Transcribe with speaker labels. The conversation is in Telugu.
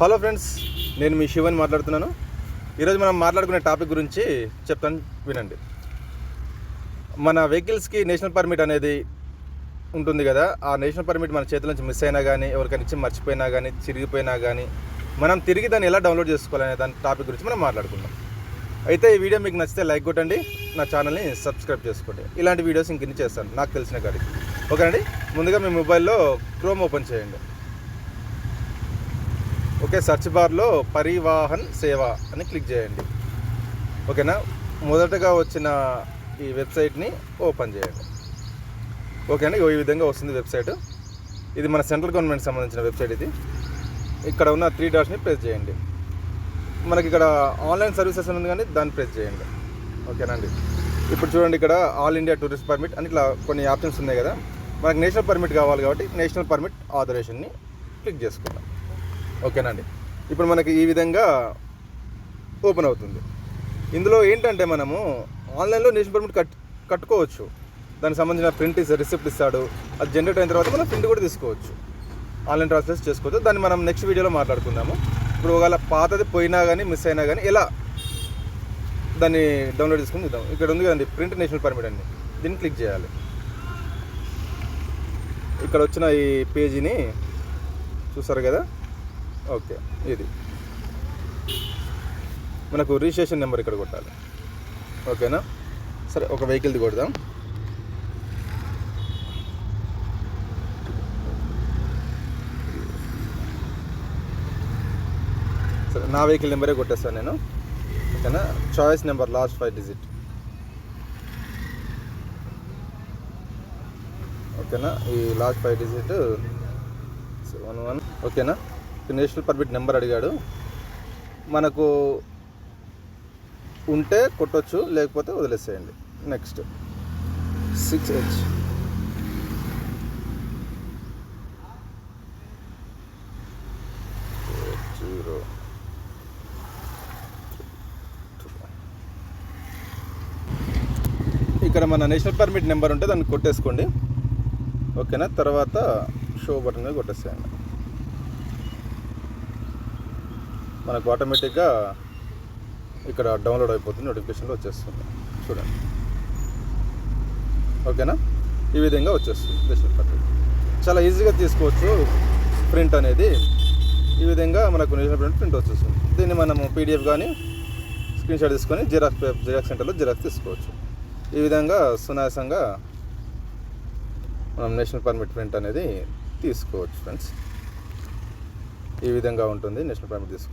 Speaker 1: హలో ఫ్రెండ్స్ నేను మీ శివని మాట్లాడుతున్నాను. ఈరోజు మనం మాట్లాడుకునే టాపిక్ గురించి చెప్తాను వినండి. మన వెహికల్స్కి నేషనల్ పర్మిట్ అనేది ఉంటుంది కదా ఆ నేషనల్ పర్మిట్ మన చేతుల నుంచి మిస్ అయినా కానీ ఎవరికైనా ఇచ్చి మర్చిపోయినా కానీ చిరిగిపోయినా కానీ మనం తిరిగి దాన్ని ఎలా డౌన్లోడ్ చేసుకోవాలనే దాని టాపిక్ గురించి మనం మాట్లాడుకుందాం. అయితే ఈ వీడియో మీకు నచ్చితే లైక్ కొట్టండి నా ఛానల్ని సబ్స్క్రైబ్ చేసుకోండి. ఇలాంటి వీడియోస్ ఇంకెన్ని చేస్తాను నాకు తెలిసిన కాడికి. ఓకేనండి? ముందుగా మీ మొబైల్లో క్రోమ్ ఓపెన్ చేయండి. ఓకే సెర్చ్ బార్లో పరివాహన్ సేవ అని క్లిక్ చేయండి. ఓకేనా? మొదటగా వచ్చిన ఈ వెబ్సైట్ని ఓపెన్ చేయండి. ఓకేనా? ఈ విధంగా వస్తుంది వెబ్సైట్. ఇది మన సెంట్రల్ గవర్నమెంట్ సంబంధించిన వెబ్సైట్ ఇది. ఇక్కడ ఉన్న త్రీ డాట్స్ని ప్రెస్ చేయండి. మనకి ఇక్కడ ఆన్లైన్ సర్వీసెస్ అని ఉంది కానీ దాన్ని ప్రెస్ చేయండి. ఓకేనండి ఇప్పుడు చూడండి ఇక్కడ ఆల్ ఇండియా టూరిస్ట్ పర్మిట్ అని ఇట్లా కొన్ని ఆప్షన్స్ ఉన్నాయి కదా. మనకి నేషనల్ పర్మిట్ కావాలి కాబట్టి నేషనల్ పర్మిట్ ఆథరేషన్ని క్లిక్ చేసుకుందాం. ఓకేనండి. ఇప్పుడు మనకి ఈ విధంగా ఓపెన్ అవుతుంది. ఇందులో ఏంటంటే మనము ఆన్లైన్లో నేషనల్ పర్మిట్ కట్ కట్టుకోవచ్చు. దానికి సంబంధించిన ప్రింట్ ఇస్తే రిసిప్ట్ ఇస్తాడు. అది జనరేట్ అయిన తర్వాత మనం ప్రింట్ కూడా తీసుకోవచ్చు. ఆన్లైన్ ట్రాన్స్లేషన్ చేసుకోవచ్చు. దాన్ని మనం నెక్స్ట్ వీడియోలో మాట్లాడుకుందాము. ఇప్పుడు ఒకవేళ పాతది పోయినా కానీ మిస్ అయినా కానీ ఎలా దాన్ని డౌన్లోడ్ చేసుకుని చూద్దాం. ఇక్కడ ఉంది కదండి ప్రింట్ నేషనల్ పర్మిట్ అండి. దీన్ని క్లిక్ చేయాలి. ఇక్కడ వచ్చిన ఈ పేజీని చూసారు కదా? ఓకే ఇది. మనకు రిజిస్ట్రేషన్ నెంబర్ ఇక్కడ కొట్టాలి. ఓకేనా? సరే ఒక వెహికల్ది కొడదాం. సరే నా వెహికల్ నెంబరే కొట్టేస్తాను నేను. ఓకేనా? Choice number last five digit ఓకేనా? ఈ last five digit one one ఓకేనా? నేషనల్ పర్మిట్ నెంబర్ అడిగాడు. మనకు ఉంటే కొట్టొచ్చు లేకపోతే వదిలేసేయండి. నెక్స్ట్. సిక్స్ హెచ్ జీరో ఇక్కడ మన నేషనల్ పర్మిట్ నెంబర్ ఉంటే దాన్ని కొట్టేసుకోండి. ఓకేనా? తర్వాత షో బటన్ కొట్టేసేయండి. మనకు ఆటోమేటిక్గా ఇక్కడ డౌన్లోడ్ అయిపోతుంది నోటిఫికేషన్లో వచ్చేస్తుంది. చూడండి. ఓకేనా? ఈ విధంగా వచ్చేస్తుంది. రేషన్ కార్డు చాలా ఈజీగా తీసుకోవచ్చు. ప్రింట్ అనేది ఈ విధంగా మనకు నేషనల్ ప్రింట్ ప్రింట్ వచ్చేస్తుంది. దీన్ని మనము పీడిఎఫ్ కానీ స్క్రీన్ షాట్ తీసుకొని జిరాక్స్ జిరాక్స్ సెంటర్లో జిరాక్స్ తీసుకోవచ్చు. ఈ విధంగా సునాయాసంగా మనం నేషనల్ పర్మిట్ ప్రింట్ అనేది తీసుకోవచ్చు ఫ్రెండ్స్ ఈ విధంగా ఉంటుంది నేషనల్ పర్మిట్ తీసుకో